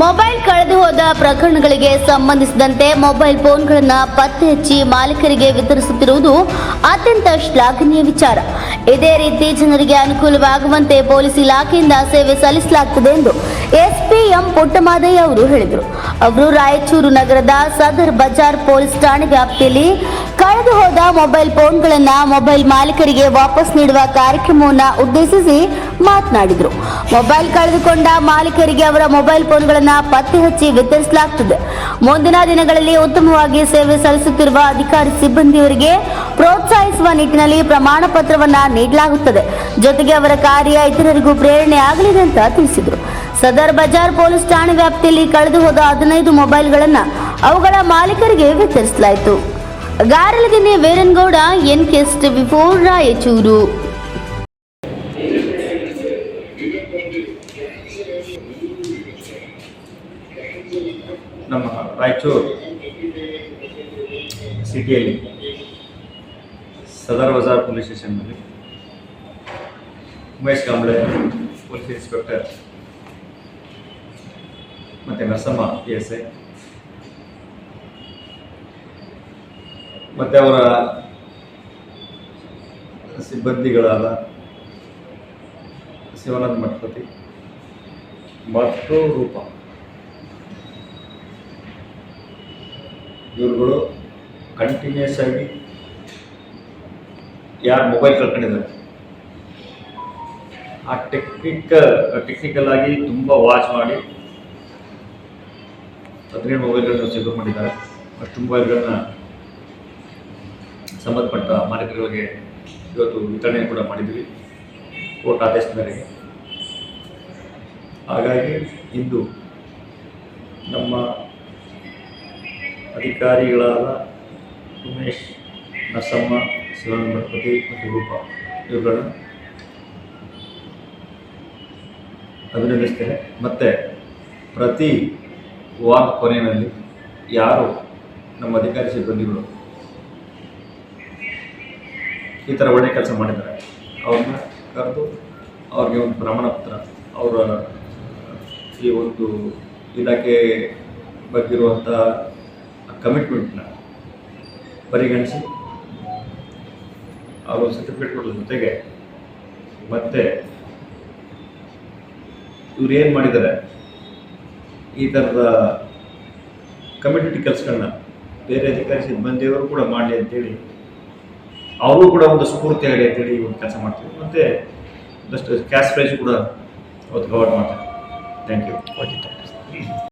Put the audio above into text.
Mobile ಕಳೆದು ಹೋದ ಪ್ರಕರಣಗಳಿಗೆ ಸಂಬಂಧಿಸಿದಂತೆ ಮೊಬೈಲ್ ಫೋನ್ಗಳನ್ನು ಪತ್ತೆ ಹಚ್ಚಿ ಮಾಲೀಕರಿಗೆ ವಿತರಿಸುತ್ತಿರುವುದು ಅತ್ಯಂತ ಶ್ಲಾಘನೀಯ ವಿಚಾರ. ಇದೇ ರೀತಿ ಜನರಿಗೆ ಅನುಕೂಲವಾಗುವಂತೆ ಪೊಲೀಸ್ ಇಲಾಖೆಯಿಂದ ಸೇವೆ ಸಲ್ಲಿಸಲಾಗುತ್ತದೆ ಎಂದು ಎಸ್ಪಿ ಎಂ ಪುಟ್ಟಮಾದಯ್ಯ ಅವರು ಹೇಳಿದರು. ಅವರು ರಾಯಚೂರು ನಗರದ ಸದರ್ ಬಜಾರ್ ಪೊಲೀಸ್ ಠಾಣೆ ವ್ಯಾಪ್ತಿಯಲ್ಲಿ ಕಳೆದು ಮೊಬೈಲ್ ಫೋನ್ಗಳನ್ನು ಮೊಬೈಲ್ ಮಾಲೀಕರಿಗೆ ವಾಪಸ್ ನೀಡುವ ಕಾರ್ಯಕ್ರಮವನ್ನು ಉದ್ದೇಶಿಸಿ ಮಾತನಾಡಿದರು. ಮೊಬೈಲ್ ಕಳೆದುಕೊಂಡ ಮಾಲೀಕರಿಗೆ ಅವರ ಮೊಬೈಲ್ ಫೋನ್ಗಳನ್ನು ಪತ್ತೆ ಹಚ್ಚಿ ವಿತರಿಸಲಾಗುತ್ತದೆ ಮುಂದಿನ ದಿನಗಳಲ್ಲಿ ಉತ್ತಮವಾಗಿ ಸೇವೆ ಸಲ್ಲಿಸುತ್ತಿರುವ ಅಧಿಕಾರಿ ಸಿಬ್ಬಂದಿಯವರಿಗೆ ಪ್ರೋತ್ಸಾಹಿಸುವ ನಿಟ್ಟಿನಲ್ಲಿ ಪ್ರಮಾಣ ಪತ್ರವನ್ನು ನೀಡಲಾಗುತ್ತದೆ. ಜೊತೆಗೆ ಅವರ ಕಾರ್ಯ ಇತರರಿಗೂ ಪ್ರೇರಣೆ ಆಗಲಿದೆ ಅಂತ ತಿಳಿಸಿದರು. ಸದರ್ ಬಜಾರ್ ಪೊಲೀಸ್ ಠಾಣೆ ವ್ಯಾಪ್ತಿಯಲ್ಲಿ ಕಳೆದು ಹೋದ ಹದಿನೈದು ಮೊಬೈಲ್ಗಳನ್ನು ಅವುಗಳ ಮಾಲೀಕರಿಗೆ ವಿತರಿಸಲಾಯಿತು. ಗಾರಲದಿನ್ನೆ ವೀರನ್ಗೌಡ ಎನ್ ಕೆಸ್ ಟಿವಿ ಫೋರ್ ರಾಯಚೂರು. ನಮ್ಮ ರಾಯಚೂರು ಸಿಟಿಯಲ್ಲಿ ಸದರ್ ಬಜಾರ್ ಪೊಲೀಸ್ ಸ್ಟೇಷನ್ನಲ್ಲಿ ಉಮೇಶ್ ಕಾಂಬ್ಳೆ, ಪೊಲೀಸ್ ಇನ್ಸ್ಪೆಕ್ಟರ್ ಮತ್ತು ನರಸಮ್ಮ ಪಿ ಎಸ್ ಐ ಮತ್ತು ಅವರ ಸಿಬ್ಬಂದಿಗಳಾದ ಶಿವನಂದ ಮಠಪತಿ ಮತ್ತು ರೂಪ. ಇವರುಗಳು ಕಂಟಿನ್ಯೂಸ್ ಆಗಿ ಯಾರು ಮೊಬೈಲ್ ಕಳ್ಕೊಂಡಿದ್ದಾರೆ? ಆ ಟೆಕ್ನಿಕ್ ಟೆಕ್ನಿಕಲ್ ಆಗಿ ತುಂಬ ವಾಚ್ ಮಾಡಿ ಹದಿನೇಳು ಮೊಬೈಲ್ಗಳನ್ನ ಸಿದ್ಧ ಮಾಡಿದ್ದಾರೆ. ಅಷ್ಟು ಮೊಬೈಲ್ಗಳನ್ನ ಸಂಬಂಧಪಟ್ಟ ಮಾಲೀಕರುಗಳಿಗೆ ಇವತ್ತು ವಿತರಣೆ ಕೂಡ ಮಾಡಿದ್ವಿ. ಕೋರ್ಟ್ ಆದೇಶದ ಮೇರೆಗೆ. ಹಾಗಾಗಿ ಇಂದು ನಮ್ಮ ಅಧಿಕಾರಿಗಳಾದ ಉಮೇಶ್, ನರಸಮ್ಮ ಶಿವಾನಂದ ಗಣಪತಿ ಮತ್ತು ರೂಪ ಇವುಗಳನ್ನು ಅಭಿನಂದಿಸ್ತೇನೆ. ಮತ್ತು ಪ್ರತಿ ವಾರ ಕೊನೆಯಲ್ಲಿ ಯಾರು ನಮ್ಮ ಅಧಿಕಾರಿ ಸಿಬ್ಬಂದಿಗಳು ಈ ಥರ ಒಳ್ಳೆ ಕೆಲಸ ಮಾಡಿದ್ದಾರೆ. ಅವ್ರನ್ನ ಕರೆದು ಅವ್ರಿಗೆ ಒಂದು ಪ್ರಮಾಣ ಪತ್ರ, ಅವರ ಈ ಒಂದು ಇಲಾಖೆ ಬಗ್ಗಿರುವಂಥ ಕಮಿಟ್ಮೆಂಟ್ನ ಪರಿಗಣಿಸಿ ಅವರು ಸರ್ಟಿಫಿಕೇಟ್ ಕೊಡೋದ್ರ ಜೊತೆಗೆ ಮತ್ತೆ ಇವ್ರು ಏನು ಮಾಡಿದ್ದಾರೆ? ಈ ಥರದ ಕಮ್ಯುನಿಟಿ ಕೆಲಸಗಳನ್ನ ಬೇರೆ ಅಧಿಕಾರಿ ಸಿಬ್ಬಂದಿಯವರು ಕೂಡ ಮಾಡಲಿ ಅಂತೇಳಿ ಅವರು ಕೂಡ ಒಂದು ಸ್ಫೂರ್ತಿ ಆಗಲಿ ಅಂತೇಳಿ ಒಂದು ಕೆಲಸ ಮಾಡ್ತೀವಿ ಮತ್ತು ಒಂದಷ್ಟು ಕ್ಯಾಶ್ ಪ್ರೈಸ್ ಕೂಡ ಅವತ್ತು ಕವರ್ ಮಾಡ್ತಾರೆ. Thank you okay thank you